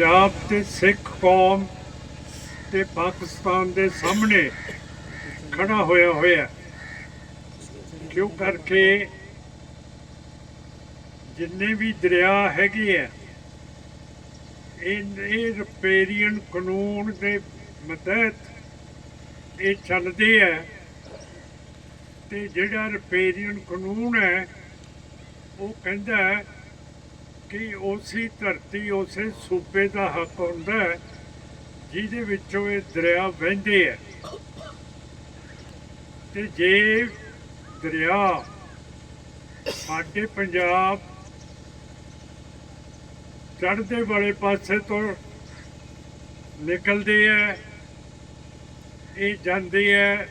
ਪੰਜਾਬ ਤੇ ਸਿੱਖ ਕੌਮ ਤੇ ਪਾਕਿਸਤਾਨ ਦੇ ਸਾਹਮਣੇ ਖੜਾ ਹੋਇਆ ਹੋਇਆ। ਕਿਉਂ ਕਰਕੇ ਜਿੰਨੇ ਵੀ ਦਰਿਆ ਹੈਗੇ ਆ, ਇਹ ਇਹ ਰਿਪੇਰੀਅਨ ਕਾਨੂੰਨ ਦੇ ਮਤਹਿਤ ਇਹ ਚੱਲਦੇ ਆ ਤੇ ਜਿਹੜਾ ਰਿਪੇਰੀਅਨ ਕਾਨੂੰਨ ਹੈ, ਉਹ ਕਹਿੰਦਾ ਹੈ ਕਿ ਉਸੇ ਧਰਤੀ, ਉਸੇ ਸੂਬੇ ਦਾ ਹੱਕ ਹੁੰਦਾ ਹੈ, ਜਿਹਦੇ ਵਿੱਚੋਂ ਇਹ ਦਰਿਆ ਵਹਿੰਦੇ ਹੈ। ਤੇ ਜੇ ਦਰਿਆ ਸਾਡੇ ਪੰਜਾਬ ਚੜ੍ਹਦੇ ਵਾਲੇ ਪਾਸੇ ਤੋਂ ਨਿਕਲਦੇ ਆ ਇਹ ਜਾਂਦੇ ਆ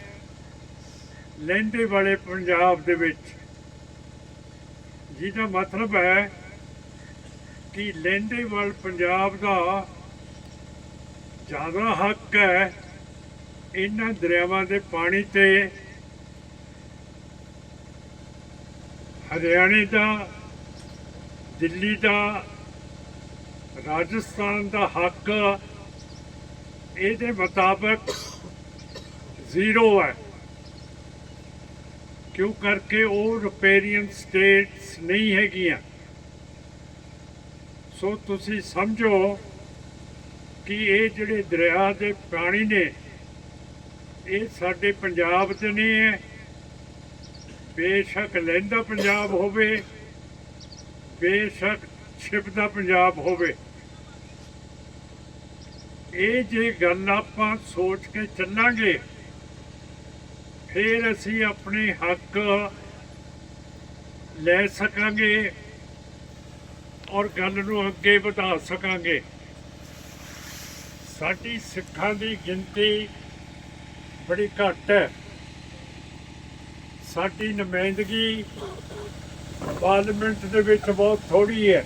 ਲਹਿੰਦੇ ਵਾਲੇ ਪੰਜਾਬ ਦੇ ਵਿੱਚ, ਜਿਹਦਾ ਮਤਲਬ ਹੈ ਕਿ ਲਹਿੰਦੇ ਵੱਲ ਪੰਜਾਬ ਦਾ ਜ਼ਿਆਦਾ ਹੱਕ ਹੈ, ਇਹਨਾਂ ਦਰਿਆਵਾਂ ਦੇ ਪਾਣੀ ਤੇ। ਹਰਿਆਣੇ ਦਾ, ਦਿੱਲੀ ਦਾ, ਰਾਜਸਥਾਨ ਦਾ ਹੱਕ ਇਹਦੇ ਮੁਤਾਬਕ ਜ਼ੀਰੋ ਹੈ। ਕਿਉਂ ਕਰਕੇ ਉਹ ਰਿਪੇਰੀਅਨ ਸਟੇਟਸ ਨਹੀਂ ਹੈਗੀਆਂ? ਸੋ ਤੁਸੀਂ ਸਮਝੋ ਕਿ ਇਹ ਜਿਹੜੇ ਦਰਿਆ ਦੇ ਪਾਣੀ ਨੇ, ਇਹ ਸਾਡੇ ਪੰਜਾਬ 'ਚ ਨਹੀਂ ਹੈ। ਬੇਸ਼ੱਕ ਲਹਿੰਦਾ ਪੰਜਾਬ ਹੋਵੇ, ਬੇਸ਼ੱਕ ਛਿਪਦਾ ਪੰਜਾਬ ਹੋਵੇ। ਇਹ ਜੇ ਗੱਲ ਆਪਾਂ ਸੋਚ ਕੇ ਚੱਲਾਂਗੇ, ਫਿਰ ਅਸੀਂ ਆਪਣੇ ਹੱਕ ਲੈ ਸਕਾਂਗੇ। ਔਰ ਗੱਲ ਨੂੰ ਅੱਗੇ ਵਧਾ ਸਕਾਂਗੇ। ਸਾਡੀ ਸਿੱਖਾਂ ਦੀ ਗਿਣਤੀ ਬੜੀ ਘੱਟ ਹੈ। ਸਾਡੀ ਨੁਮਾਇੰਦਗੀ ਪਾਰਲੀਮੈਂਟ ਦੇ ਵਿੱਚ ਬਹੁਤ ਥੋੜੀ ਹੈ।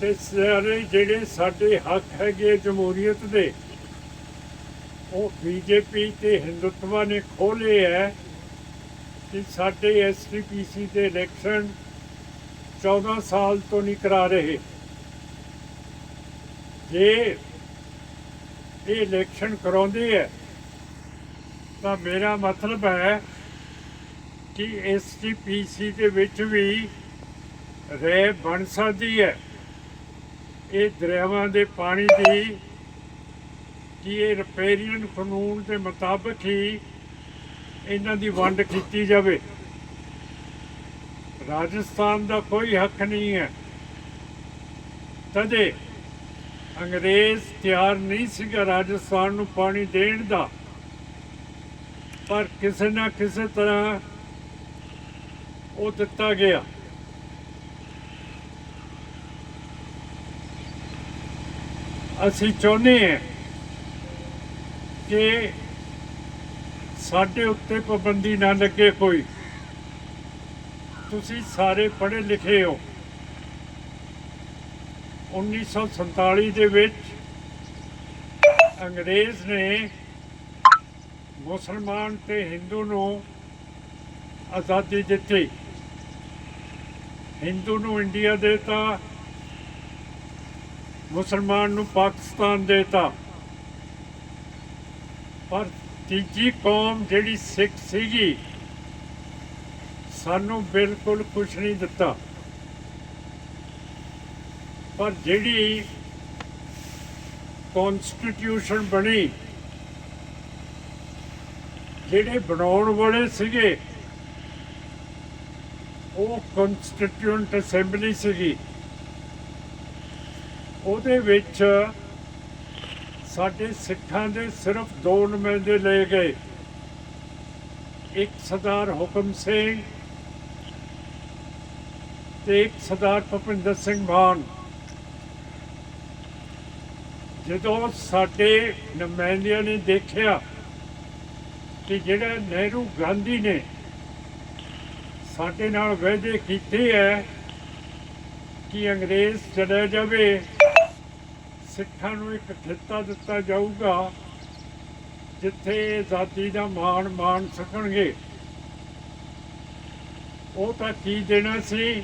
ਤੇ ਸਾਰੇ ਜਿਹੜੇ ਸਾਡੇ ਹੱਕ ਹੈਗੇ ਜਮਹੂਰੀਅਤ ਦੇ, ਉਹ ਬੀਜੇਪੀ ਤੇ ਹਿੰਦੁੱਤਵਾ ਨੇ ਖੋਲੇ ਹੈ ਕਿ ਸਾਡੇ ਐਸਟੀਪੀਸੀ ਦੇ ਇਲੈਕਸ਼ਨ 14 ਸਾਲ ਤੋਂ ਨਹੀਂ ਕਰਾ ਰਹੇ। ਜੇ ਇਹ ਇਲੈਕਸ਼ਨ ਕਰਾਉਂਦੇ ਹੈ ਤਾਂ ਮੇਰਾ ਮਤਲਬ ਹੈ ਕਿ ਐਸਟੀਪੀਸੀ ਦੇ ਵਿੱਚ ਵੀ ਰਹਿ ਬਣ ਸਕਦੀ ਹੈ। ਇਹ ਦਰਿਆਵਾਂ ਦੇ ਪਾਣੀ ਦੀ, ਕਿ ਇਹ ਰਿਪੇਰੀਅਨ ਕਾਨੂੰਨ ਦੇ ਮੁਤਾਬਕ ਹੀ ਇਹਨਾਂ ਦੀ ਵੰਡ ਕੀਤੀ ਜਾਵੇ। ਰਾਜਸਥਾਨ ਦਾ ਕੋਈ ਹੱਕ ਨਹੀਂ ਹੈ। ਤਦੇ ਅੰਗਰੇਜ਼ ਤਿਆਰ ਨਹੀਂ ਸੀਗਾ ਰਾਜਸਥਾਨ ਨੂੰ ਪਾਣੀ ਦੇਣ ਦਾ। ਪਰ ਕਿਸੇ ਨਾ ਕਿਸੇ ਤਰ੍ਹਾਂ ਉਹ ਦਿੱਤਾ ਗਿਆ। ਅਸੀਂ ਚਾਹੁੰਦੇ ਹਾਂ ਕਿ ਸਾਡੇ ਉੱਤੇ ਪਾਬੰਦੀ ਨਾ ਲੱਗੇ ਕੋਈ। ਤੁਸੀਂ ਸਾਰੇ ਪੜ੍ਹੇ ਲਿਖੇ ਹੋ। 1947 ਦੇ ਵਿੱਚ ਅੰਗਰੇਜ਼ ਨੇ ਮੁਸਲਮਾਨ ਤੇ ਹਿੰਦੂ ਨੂੰ ਆਜ਼ਾਦੀ ਦਿੱਤੀ। ਹਿੰਦੂ ਨੂੰ ਇੰਡੀਆ ਦੇਤਾ, ਮੁਸਲਮਾਨ ਨੂੰ ਪਾਕਿਸਤਾਨ ਦੇਤਾ। ਪਰ ਤੀਜੀ ਕੌਮ ਜਿਹੜੀ ਸਿੱਖ ਸੀਗੀ ਸਾਨੂੰ ਬਿਲਕੁਲ ਕੁਝ ਨਹੀਂ ਦਿੱਤਾ। ਪਰ ਜਿਹੜੀ ਕਨਸਟੀਟਿਊਸ਼ਨ ਬਣੀ, ਜਿਹੜੇ ਬਣਾਉਣ ਵਾਲੇ ਸੀਗੇ, ਉਹ ਕਨਸਟੀਟਿਊਂਟ ਅਸੈਂਬਲੀ ਸੀਗੀ। ਉਹਦੇ ਵਿੱਚ ਸਾਡੇ ਸਿੱਖਾਂ ਦੇ ਸਿਰਫ ਦੋ ਨੁਮਾਇੰਦੇ ਲਏ ਗਏ। ਇੱਕ ਸਰਦਾਰ ਹੁਕਮ ਸਿੰਘ ਤੇ ਸਰਦਾਰ ਭੁਪਿੰਦਰ ਸਿੰਘ ਮਾਨ, ਜਦੋਂ ਸਾਡੇ ਨੁਮਾਇੰਦਿਆਂ ਨੇ ਦੇਖਿਆ ਕਿ ਜਿਹੜਾ ਨਹਿਰੂ ਗਾਂਧੀ ਨੇ ਸਾਡੇ ਨਾਲ ਵਾਅਦੇ ਕੀਤੇ ਹੈ ਕਿ ਅੰਗਰੇਜ਼ ਚਲੇ ਜਾਵੇ, ਸਿੱਖਾਂ ਨੂੰ ਇੱਕ ਖਿੱਤਾ ਦਿੱਤਾ ਜਾਊਗਾ ਜਿੱਥੇ ਆਜ਼ਾਦੀ ਦਾ ਮਾਣ ਮਾਣ ਸਕਣਗੇ। ਉਹ ਤਾਂ ਕੀ ਦੇਣਾ ਸੀ?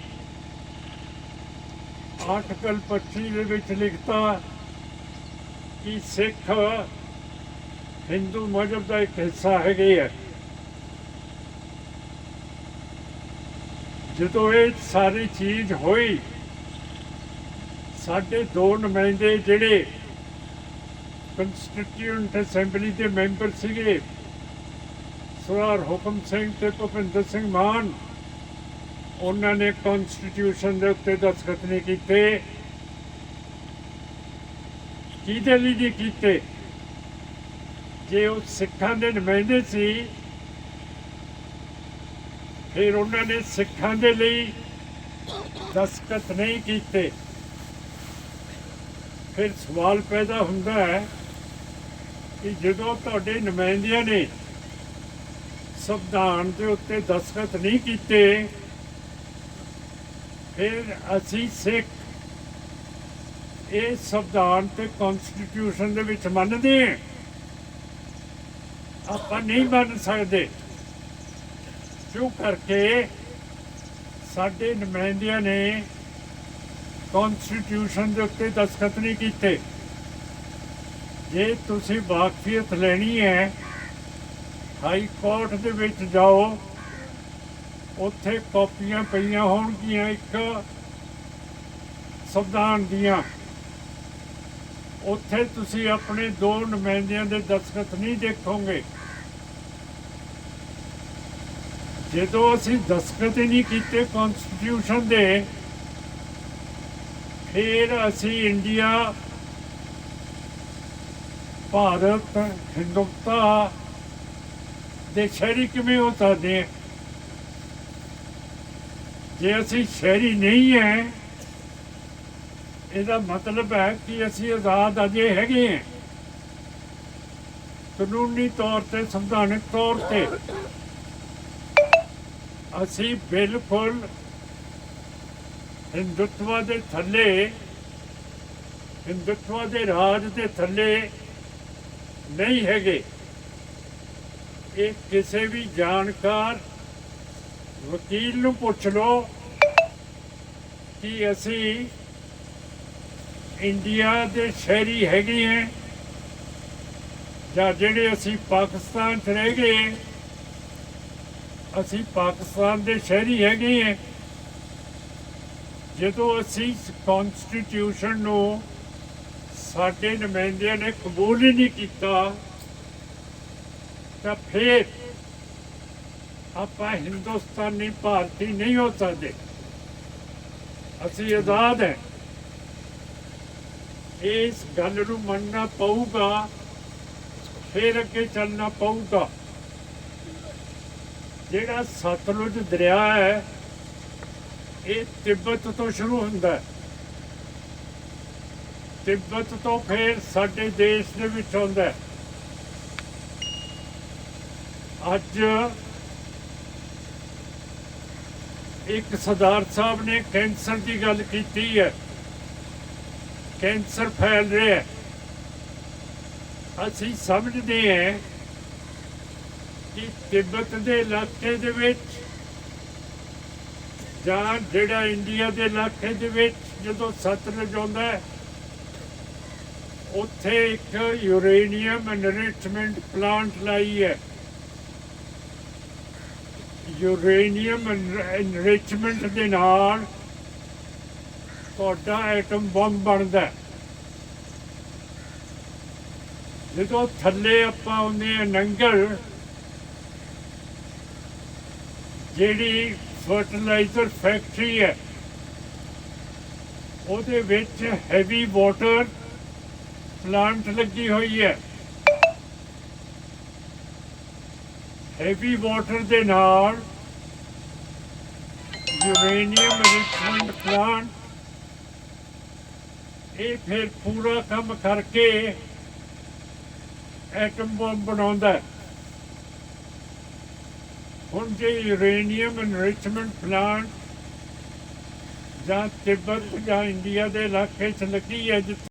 ਆਰਟੀਕਲ 25 ਦੇ ਵਿੱਚ ਲਿਖਤਾ ਕਿ ਸਿੱਖ ਹਿੰਦੂ ਮਜ਼ਹਬ ਦਾ ਇੱਕ ਹਿੱਸਾ ਹੈਗੇ ਹੈ ਜਦੋਂ ਇਹ ਸਾਰੀ ਚੀਜ਼ ਹੋਈ, ਸਾਡੇ ਦੋ ਨੁਮਾਇੰਦੇ ਜਿਹੜੇ ਕੰਸਟੀਟਿਊਂਟ ਅਸੈਂਬਲੀ ਦੇ ਮੈਂਬਰ ਸੀਗੇ, ਸਰਦਾਰ ਹੁਕਮ ਸਿੰਘ ਤੇ ਭੁਪਿੰਦਰ ਸਿੰਘ ਮਾਨ ਉਹਨਾਂ ਨੇ ਕਨਸਟੀਟਿਊਸ਼ਨ ਦੇ ਉੱਤੇ ਦਸਖਤ ਨਹੀਂ ਕੀਤੇ। ਕਿਹਦੇ ਲਈ ਨਹੀਂ ਕੀਤੇ? ਜੇ ਉਹ ਸਿੱਖਾਂ ਦੇ ਨੁਮਾਇੰਦੇ ਸੀ, ਫਿਰ ਉਹਨਾਂ ਨੇ ਸਿੱਖਾਂ ਦੇ ਲਈ ਦਸਖਤ ਨਹੀਂ ਕੀਤੇ। ਫਿਰ ਸਵਾਲ ਪੈਦਾ ਹੁੰਦਾ ਹੈ ਕਿ ਜਦੋਂ ਤੁਹਾਡੇ ਨੁਮਾਇੰਦਿਆਂ ਨੇ ਸੰਵਿਧਾਨ ਦੇ ਉੱਤੇ ਦਸਖਤ ਨਹੀਂ ਕੀਤੇ ਫਿਰ ਅਸੀਂ ਸਿੱਖ ਇਹ ਸੰਵਿਧਾਨ ਤੇ ਕਨਸਟੀਟਿਊਸ਼ਨ ਦੇ ਵਿੱਚ ਮੰਨਦੇ ਹਾਂ। ਆਪਾਂ ਨਹੀਂ ਮੰਨ ਸਕਦੇ। ਕਿਉਂ ਕਰਕੇ ਸਾਡੇ ਨੁਮਾਇੰਦਿਆਂ ਨੇ ਕਨਸਟੀਟਿਊਸ਼ਨ ਦੇ ਉੱਤੇ ਦਸਖਤ ਨਹੀਂ ਕੀਤੇ? ਜੇ ਤੁਸੀਂ ਵਾਕਫੀਅਤ ਲੈਣੀ ਹੈ ਹਾਈ ਕੋਰਟ ਦੇ ਵਿੱਚ ਜਾਓ ਉੱਥੇ ਕਾਪੀਆਂ ਪਈਆਂ ਹੋਣਗੀਆਂ ਇੱਕ ਸੰਵਿਧਾਨ ਦੀਆਂ। ਉੱਥੇ ਤੁਸੀਂ ਆਪਣੇ ਦੋ ਨੁਮਾਇੰਦਿਆਂ ਦੇ ਦਸਤਖਤ ਨਹੀਂ ਦੇਖੋਗੇ। ਜਦੋਂ ਅਸੀਂ ਦਸਤਖਤ ਹੀ ਨਹੀਂ ਕੀਤੇ ਕਨਸਟੀਟਿਊਸ਼ਨ ਦੇ, ਫਿਰ ਅਸੀਂ ਇੰਡੀਆ, ਭਾਰਤ ਹਿੰਦੁਸਤਾ ਦੇ ਸ਼ਹਿਰੀ ਕਿਵੇਂ ਹੋ ਸਕਦੇ ਹਾਂ? ਜੇ ਅਸੀਂ ਸ਼ਹਿਰੀ ਨਹੀਂ ਹੈ ਇਹਦਾ ਮਤਲਬ ਹੈ ਕਿ ਅਸੀਂ ਆਜ਼ਾਦ ਅਜੇ ਹੈਗੇ ਹਾਂ ਕਾਨੂੰਨੀ ਤੌਰ ਤੇ, ਸੰਵਿਧਾਨਕ ਤੌਰ ਤੇ ਅਸੀਂ ਬਿਲਕੁਲ ਹਿੰਦੁੱਤਵਾ ਦੇ ਥੱਲੇ, ਹਿੰਦੁੱਤਵਾ ਦੇ ਰਾਜ ਦੇ ਥੱਲੇ ਨਹੀਂ ਹੈਗੇ। ਇਹ ਕਿਸੇ ਵੀ ਜਾਣਕਾਰ ਵਕੀਲ ਨੂੰ ਪੁੱਛ ਲਓ ਕਿ ਅਸੀਂ ਇੰਡੀਆ ਦੇ ਸ਼ਹਿਰੀ ਹੈਗੇ ਹਾਂ ਜਾਂ ਜਿਹੜੇ ਅਸੀਂ ਪਾਕਿਸਤਾਨ 'ਚ ਰਹਿ ਗਏ ਅਸੀਂ ਪਾਕਿਸਤਾਨ ਦੇ ਸ਼ਹਿਰੀ ਹੈਗੇ ਹਾਂ। ਜਦੋਂ ਅਸੀਂ ਕਨਸਟੀਟਿਊਸ਼ਨ ਨੂੰ ਸਾਡੇ ਨੁਮਾਇੰਦਿਆਂ ਨੇ ਕਬੂਲ ਹੀ ਨਹੀਂ ਕੀਤਾ, ਤਾਂ ਫਿਰ ਆਪਾਂ ਹਿੰਦੁਸਤਾਨੀ ਭਾਰਤੀ ਨਹੀਂ ਹੋ ਸਕਦੇ। ਅਸੀਂ ਆਜ਼ਾਦ ਹੈ। ਇਸ ਗੱਲ ਨੂੰ ਮੰਨਣਾ ਪਊਗਾ, ਫਿਰ ਅੱਗੇ ਚੱਲਣਾ ਪਊਗਾ। ਜਿਹੜਾ ਸਤਲੁਜ ਦਰਿਆ ਹੈ, ਇਹ ਤਿੱਬਤ ਤੋਂ ਸ਼ੁਰੂ ਹੁੰਦਾ ਹੈ। ਤਿੱਬਤ ਤੋਂ ਫਿਰ ਸਾਡੇ ਦੇਸ਼ ਦੇ ਵਿੱਚ ਆਉਂਦਾ ਹੈ। ਅੱਜ ਇੱਕ ਸਰਦਾਰ ਸਾਹਿਬ ਨੇ ਕੈਂਸਰ ਦੀ ਗੱਲ ਕੀਤੀ ਹੈ। ਕੈਂਸਰ ਫੈਲ ਰਿਹਾ ਹੈ। ਅਸੀਂ ਸਮਝਦੇ ਹਾਂ ਕਿ ਤਿੱਬਤ ਦੇ ਇਲਾਕੇ ਦੇ ਵਿੱਚ ਜਾਂ ਜਿਹੜਾ ਇੰਡੀਆ ਦੇ ਇਲਾਕੇ ਦੇ ਵਿੱਚ ਜਦੋਂ ਸਤਲੁਜ ਆਉਂਦਾ ਹੈ, ਉੱਥੇ ਇੱਕ ਯੂਰੇਨੀਅਮ ਐਨਰਿਚਮੈਂਟ ਪਲਾਂਟ ਲਾਈ ਹੈ। ਯੂਰੇਨੀਅਮ ਐਨਰਿਚਮੈਂਟ ਦੇ ਨਾਲ ਤੁਹਾਡਾ ਐਟਮ ਬੰਬ ਬਣਦਾ ਜਦੋਂ ਥੱਲੇ ਆਪਾਂ ਆਉਂਦੇ ਹਾਂ ਨੰਗਲ ਜਿਹੜੀ ਫਰਟੀਲਾਈਜ਼ਰ ਫੈਕਟਰੀ ਹੈ, ਉਹਦੇ ਵਿੱਚ ਹੈਵੀ ਵਾਟਰ ਪਲਾਂਟ ਲੱਗੀ ਹੋਈ ਹੈ। ਹੈਵੀ ਵਾਟਰ ਦੇ ਨਾਲ ਯੂਰੇਨੀਅਮ ਰਿਚਮੈਂਟ ਪਲਾਂਟ। ਇਹ ਫਿਰ ਪੂਰਾ ਕੰਮ ਕਰਕੇ ਐਟਮ ਬੰਬ ਬਣਾਉਂਦਾ ਹੈ। ਹੁਣ ਜੇ ਯੂਰੇਨੀਅਮ ਇਨਰਿਚਮੈਂਟ ਪਲਾਂਟ ਜਾਂ ਤਿੱਬਤ ਜਾਂ ਇੰਡੀਆ ਦੇ ਇਲਾਕੇ 'ਚ ਲੱਗੀ ਹੈ ਜਿੱਥੇ